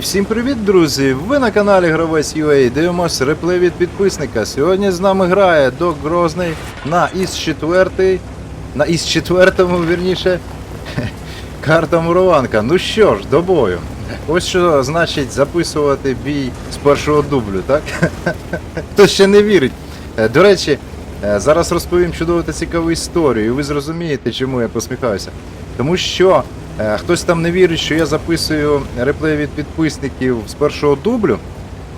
Всім привіт, друзі! Ви на каналі Гравець UA. Дивимось реплей від підписника. Сьогодні з нами грає Док Грозний на ІС 4 на ІС 4 вірніше. Карта Мурованка. Ну що ж, до бою. Ось що значить записувати бій з першого дублю, так? Хто ще не вірить. Е, До речі, е, зараз розповім чудову та цікаву історію, і ви зрозумієте, чому я посміхаюся. Тому що хтось там не вірить, що я записую реплей від підписників з першого дублю.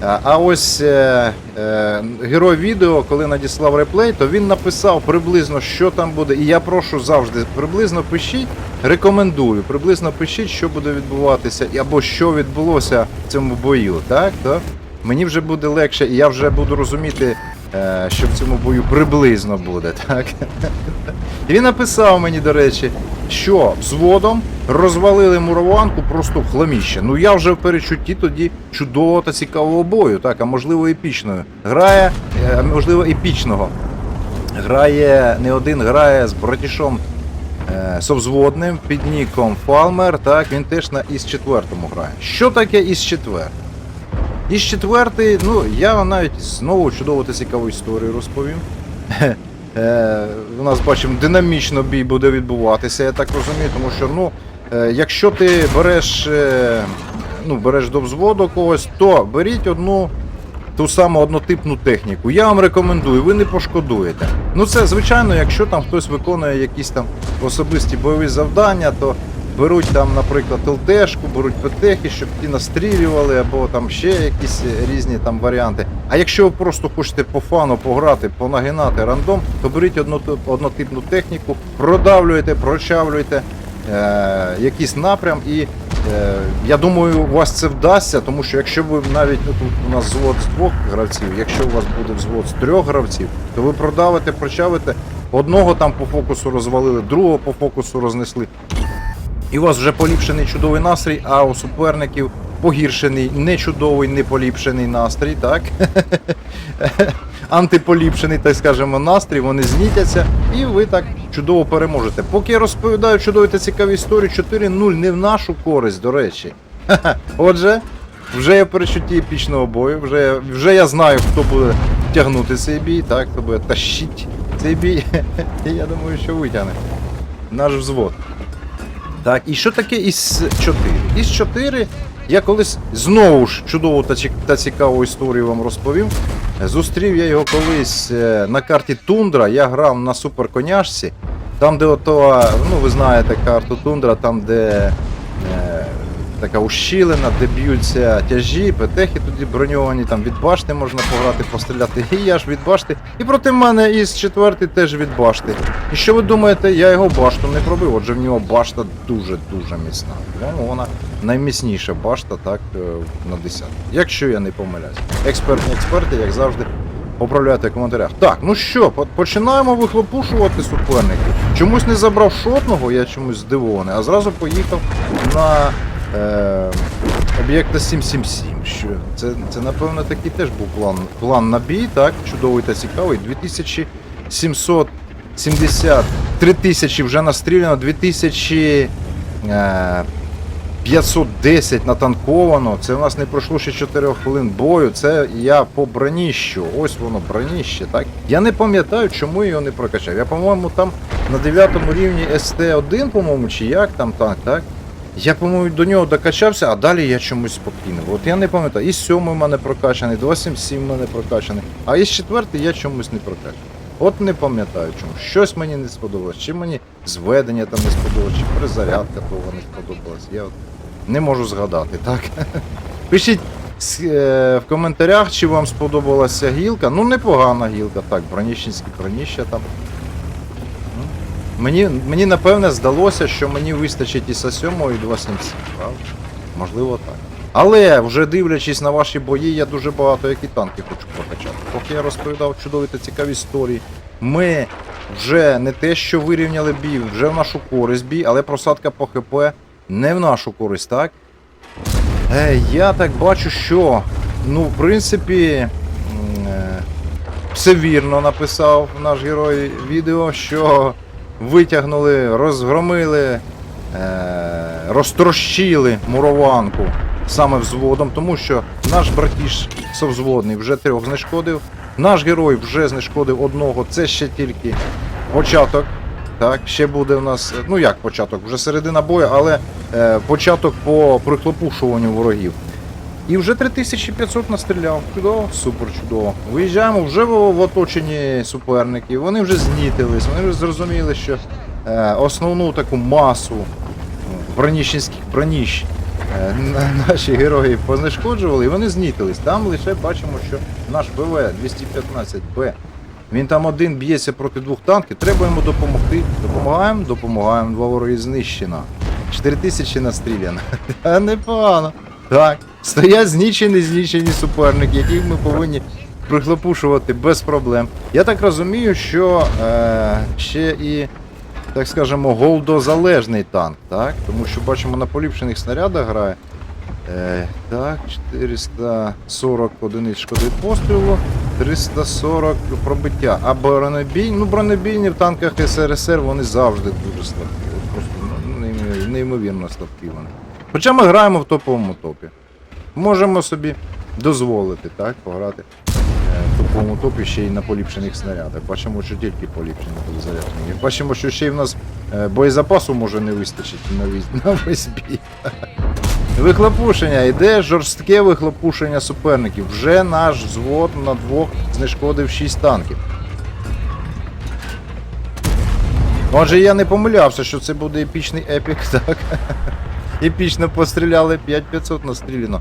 А а ось е, е, герой відео, коли надіслав реплей, то він написав приблизно, що там буде. І я прошу завжди приблизно пишіть, рекомендую, приблизно пишіть, що буде відбуватися, або що відбулося в цьому бою. Так, то мені вже буде легше, і я вже буду розуміти, е, що в цьому бою приблизно буде. Так? І він написав мені, до речі, що взводом розвалили мурованку просто в хламіще. Ну я вже в перечутті тоді чудового та цікавого бою, так, а можливо епічною. Грає, е, можливо, епічного. Грає не один, грає з братішом е, совзводним під ніком Фалмер, так, він теж на ІС 4 грає. Що таке ІС 4? Іс 4, ну я навіть знову чудову та цікаву історію розповім. Е, у нас бачимо, динамічно бій буде відбуватися, я так розумію, тому що ну, е, якщо ти береш, е, ну, береш до взводу когось, то беріть одну ту саму однотипну техніку. Я вам рекомендую, ви не пошкодуєте. Ну це звичайно, якщо там хтось виконує якісь там особисті бойові завдання, то беруть там, наприклад, ЛТшку, беруть ПТХи, щоб ті настрілювали, або там ще якісь різні там варіанти. А якщо ви просто хочете по фану пограти, понагинати рандом, то беріть однотип- однотипну техніку, продавлюєте, прочавлюєте е, якийсь напрям і. Е, я думаю, у вас це вдасться, тому що якщо ви навіть ну, тут у нас взвод з двох гравців, якщо у вас буде взвод з трьох гравців, то ви продавите, прочавите, одного там по фокусу розвалили, другого по фокусу рознесли. І у вас вже поліпшений чудовий настрій, а у суперників погіршений, не чудовий, не поліпшений настрій, так? Антиполіпшений, так скажемо, настрій, вони знітяться, і ви так чудово переможете. Поки я розповідаю чудові та цікаві історії, 4-0 не в нашу користь, до речі. Отже, вже я в перечутті епічного бою, вже, вже я знаю, хто буде тягнути цей бій, так, хто буде тащити цей бій. І я думаю, що витягне наш взвод. Так, і що таке іс 4? Іс 4 я колись знову ж чудову та, цікаву історію вам розповім. Зустрів я його колись е, на карті Тундра. Я грав на суперконяшці. Там, де ото, ну ви знаєте карту Тундра, там, де е, така ущілина, де б'ються тяжі, петехи тоді броньовані, там від башти можна пограти, постріляти. І я ж від башти. І проти мене із четвертий теж від башти. І що ви думаєте, я його башту не пробив, отже в нього башта дуже-дуже міцна. По-моєму, вона найміцніша башта так е, на 10. Якщо я не помиляюсь. Експертні експерти, як завжди, поправляйте в коментарях. Так, ну що, починаємо вихлопушувати суперників. Чомусь не забрав шотного, я чомусь здивований, а зразу поїхав на е, об'єкта 777. Що це, це напевно такий теж був план, план на бій, так, чудовий та цікавий. 2770, 3000 вже настріляно, 2000. Е, 510 натанковано. Це у нас не пройшло ще 4 хвилин бою. Це я по броніщу. Ось воно броніще, так? Я не пам'ятаю, чому його не прокачав. Я, по-моєму, там на 9 рівні СТ1, по-моєму, чи як там так, так? Я, по-моєму, до нього докачався, а далі я чомусь покинув. От я не пам'ятаю. І 7 у мене прокачаний, 277 у мене прокачаний, а із 4 я чомусь не прокачав. От не пам'ятаю чому. Щось мені не сподобалось. Чи мені зведення там не сподобалось, чи перезарядка того не сподобалась. Я от не можу згадати, так? Пишіть е, в коментарях, чи вам сподобалася гілка. Ну, непогана гілка, так, броніщенські броніща там. Мені, мені напевне здалося, що мені вистачить і Са 7, і 277, правда? Можливо так. Але вже дивлячись на ваші бої, я дуже багато які танки хочу прокачати. Поки я розповідав чудові та цікаві історії, ми вже не те, що вирівняли бій, вже в нашу користь бій, але просадка по ХП не в нашу користь, так? Е, я так бачу, що, ну, в принципі, е, все вірно написав наш герой відео, що витягнули, розгромили, е, розтрощили мурованку саме взводом, тому що наш братіш совзводний вже трьох знешкодив. Наш герой вже знешкодив одного. Це ще тільки початок. Так, ще буде у нас, ну як початок, вже середина бою, але е, початок по прихлопушуванню ворогів. І вже 3500 настріляв. Чудово, супер чудово. Виїжджаємо вже в, оточенні суперників. Вони вже знітились, вони вже зрозуміли, що е, основну таку масу броніщенських броніщ е, наші герої познешкоджували, і вони знітились. Там лише бачимо, що наш БВ 215Б. Він там один б'ється проти двох танків, треба йому допомогти. Допомагаємо, допомагаємо, два вороги знищено. 4000 настріляно. Непогано. Так. Стоять знічені, знічені суперники, яких ми повинні прихлопушувати без проблем. Я так розумію, що е, ще і, так скажемо, голдозалежний танк, так? Тому що бачимо на поліпшених снарядах грає. Е, так, 440 одиниць шкоди пострілу, 340 пробиття. А бронебійні, ну бронебійні в танках СРСР вони завжди дуже слабкі. Просто ну, неймовірно слабкі вони. Хоча ми граємо в топовому топі. Можемо собі дозволити, так, пограти е, в топовому топі ще й на поліпшених снарядах. Бачимо, що тільки поліпшені були заряджені. Бачимо, що ще й в нас е, боєзапасу може не вистачить на весь, на весь бій. Вихлопушення, йде жорстке вихлопушення суперників. Вже наш взвод на двох знешкодив 6 танків. Отже, я не помилявся, що це буде епічний епік, так. Епічно постріляли, 5500 настріляно.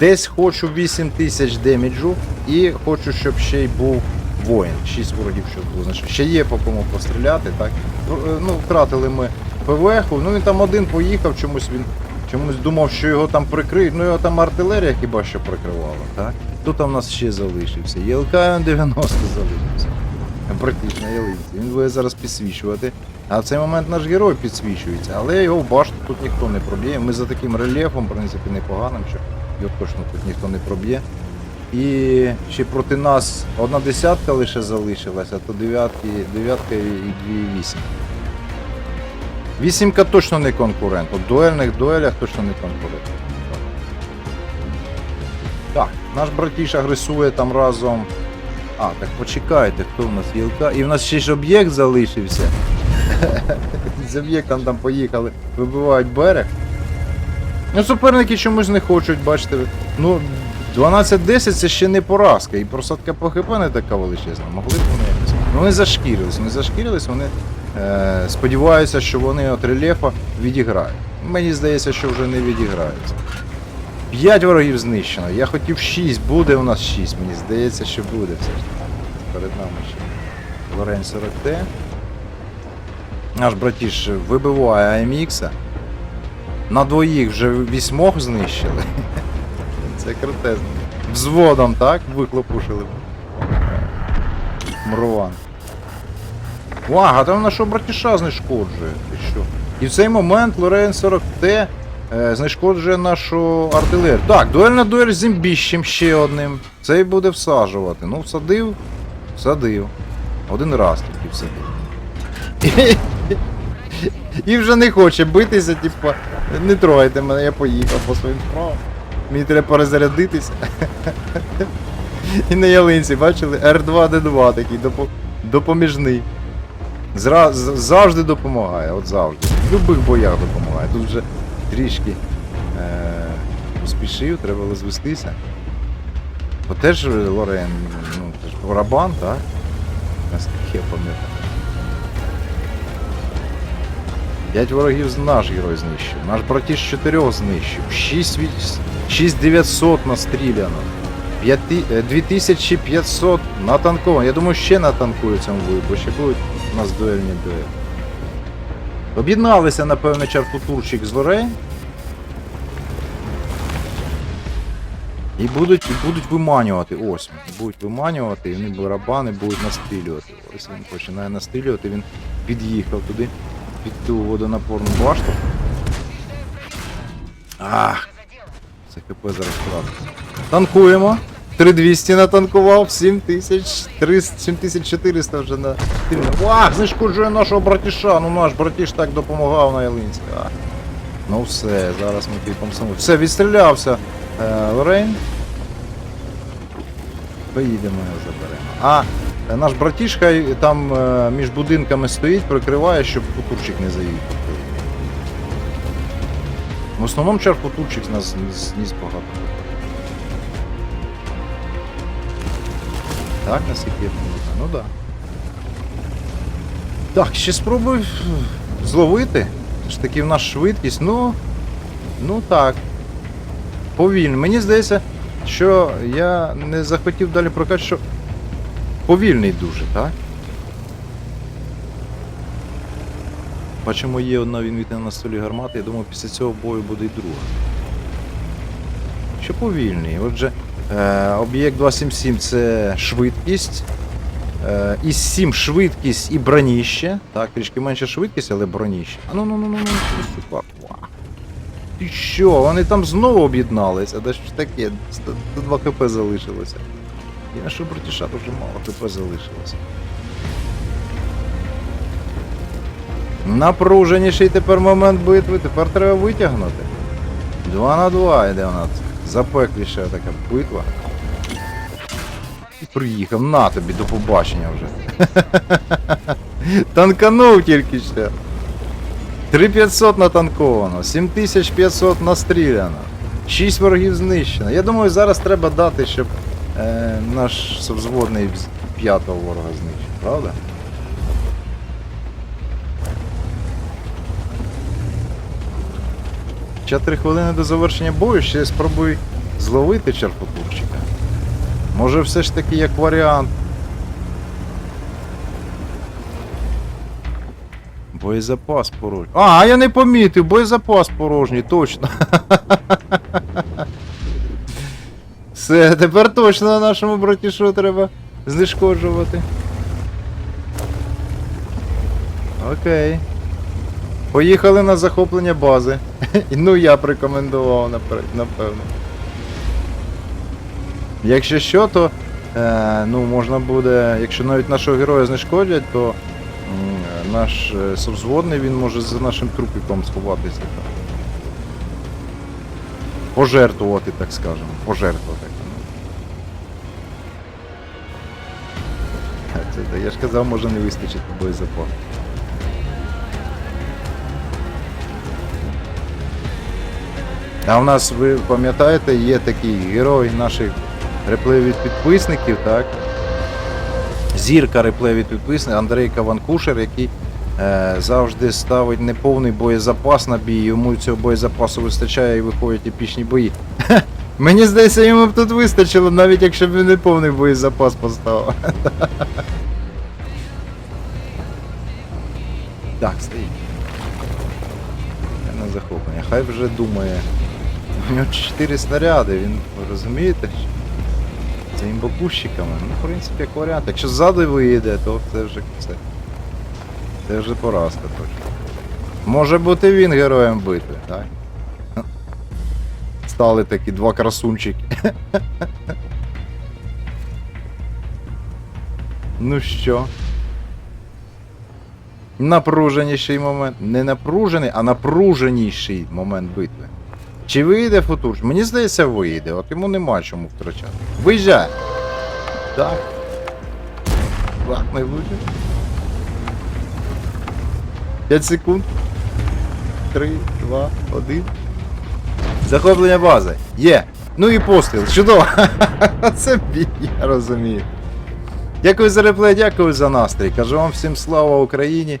Десь хочу 8000 деміджу і хочу, щоб ще й був воїн. 6 ворогів, щоб було. Значить, ще є по кому постріляти, так. Ну, е, Ну, втратили ми ПВХ, ну він там один поїхав, чомусь він чомусь думав, що його там прикриють. Ну його там артилерія хіба що прикривала, так? Хто там у нас ще залишився? ЄЛК 90 залишився. На ялинці. Він буде зараз підсвічувати. А в цей момент наш герой підсвічується, але його в башту тут ніхто не проб'є. Ми за таким рельєфом, в принципі, непоганим, що його точно тут ніхто не проб'є. І ще проти нас одна десятка лише залишилася, то дев'ятки, дев'ятка і дві вісім. Вісімка точно не конкурент. У дуельних дуелях точно не конкурент. Так, наш братіш агресує там разом. А, так почекайте, хто в нас ЄЛК. І в нас ще ж об'єкт залишився. З об'єктом там поїхали, вибивають берег. Ну, суперники чомусь не хочуть, бачите. Ну, 12-10 це ще не поразка, і просадка по ХП не така величезна. Могли б вони якось. Ну, вони зашкірились, вони зашкірились, вони е, сподіваються, що вони от рельєфа відіграють. Мені здається, що вже не відіграються. 5 ворогів знищено. Я хотів 6, буде у нас 6, мені здається, що буде все ж таки. Перед нами ще Лорен 40Т. Наш братіш вибиває AMX. На двоїх вже вісьмох знищили. Це крутезно. Взводом, так? Вихлопушили. Муруван. Вага, там нашого братіша знешкоджує. Ти що? І в цей момент Лорен 40Т е, знешкоджує нашу артилерію. Так, дуельна дуель з зімбіщем ще одним. Цей буде всаджувати. Ну, всадив, всадив. Один раз тільки всадив. І вже не хоче битися, типа, не трогайте мене, я поїхав по своїм справам. Мені треба перезарядитися. І на ялинці, бачили? R2D2 такий допо- допоміжний. Зра... Завжди допомагає, от завжди. В любих боях допомагає. Тут вже трішки е... поспішив, треба розвестися. Бо теж Лорен, ну, це ж барабан, так? Наскільки я пам'ятаю. П'ять ворогів з- наш герой знищив. Наш братіш чотирьох знищив. 6900 настріляно. П'яти- е, 2500 натанковано. Я думаю, ще натанкують цьому бою, бо ще будуть у нас дуельні дуелі. Об'єдналися, напевне, Чаркутурчик з Лорей. І будуть, і будуть виманювати. Ось. Будуть виманювати, і вони барабани будуть настрілювати. Ось він починає настрілювати, він під'їхав туди, під ту водонапорну башту. Ах! Це ХП зараз втратить. Танкуємо. 3200 натанкував, 7300, 7400 вже на. Ах, знешкоджує нашого братіша. Ну наш братіш так допомагав на ялинці. А. Ну все, зараз ми типом саму. Все, відстрілявся е, Лорейн. Поїдемо його заберемо. А наш братішка там е, між будинками стоїть, прикриває, щоб футурчик не заїхав. В основному чар футурчик з нас зніс- багато. Так, наскільки я пам'ятаю. Ну так. Так, ще спробую зловити. Все ж таки в нас швидкість, ну. Ну так. Повільно. Мені здається, що я не захотів далі прокачати, що повільний дуже, так? Бачимо, є одна відмітина на столі гармати, я думаю, після цього бою буде і друга. Що повільний. Отже, е, об'єкт 277 це швидкість. Е, із 7 швидкість і броніще. Так, трішки менше швидкість, але броніще. А ну ну ну ну ну що сюди. Ва. Ти що? Вони там знову об'єдналися. Да що таке? Сто- Тут 2 хп залишилося. Я що братіша дуже мало хп залишилося. Напруженіший тепер момент битви, тепер треба витягнути. 2 на 2 йде у нас. Запекліша така битва. Приїхав, на тобі, до побачення вже. Танканув тільки що. 3500 натанковано, 7500 настріляно, 6 ворогів знищено. Я думаю, зараз треба дати, щоб е, наш совзводний п'ятого ворога знищив, правда? Ще 3 хвилини до завершення бою, ще спробуй зловити черпотурчика. Може все ж таки як варіант. Боєзапас порожній. А, я не помітив, боєзапас порожній, точно. Все, тепер точно нашому братішу треба знешкоджувати. Окей. Поїхали на захоплення бази. Ну я б рекомендував, напевно. Якщо що, то е, ну, можна буде, якщо навіть нашого героя знешкодять, то м, наш е, совзводний він може за нашим трупіком сховатися. Пожертвувати, так скажемо. Пожертвувати. А, Це, я ж казав, може не вистачить боєзапасу. А в нас, ви пам'ятаєте, є такий герой наших реплеїв підписників, так? Зірка реплеїв підписників Андрей Каванкушер, який е, завжди ставить неповний боєзапас на бій, йому цього боєзапасу вистачає і виходять епічні бої. Мені здається, йому б тут вистачило, навіть якщо б він не повний боєзапас поставив. Так, стоїть. Я на захоплення. Хай вже думає. У нього 4 снаряди, він розумієте? Це імбакущиками. Ну, в принципі, як варіант. Якщо ззаду виїде, то це вже все. Це вже поразка точно. Може бути він героєм битви, так? Стали такі два красунчики. Ну що? Напруженіший момент. Не напружений, а напруженіший момент битви. Чи вийде футурч? Мені здається, вийде. От йому нема чому втрачати. Виїжджай! Так. Так, не вийде. 5 секунд. 3, 2, 1. Захоплення бази. Є. Ну і постріл. Чудово. Це бій, я розумію. Дякую за реплей, дякую за настрій. Кажу вам всім слава Україні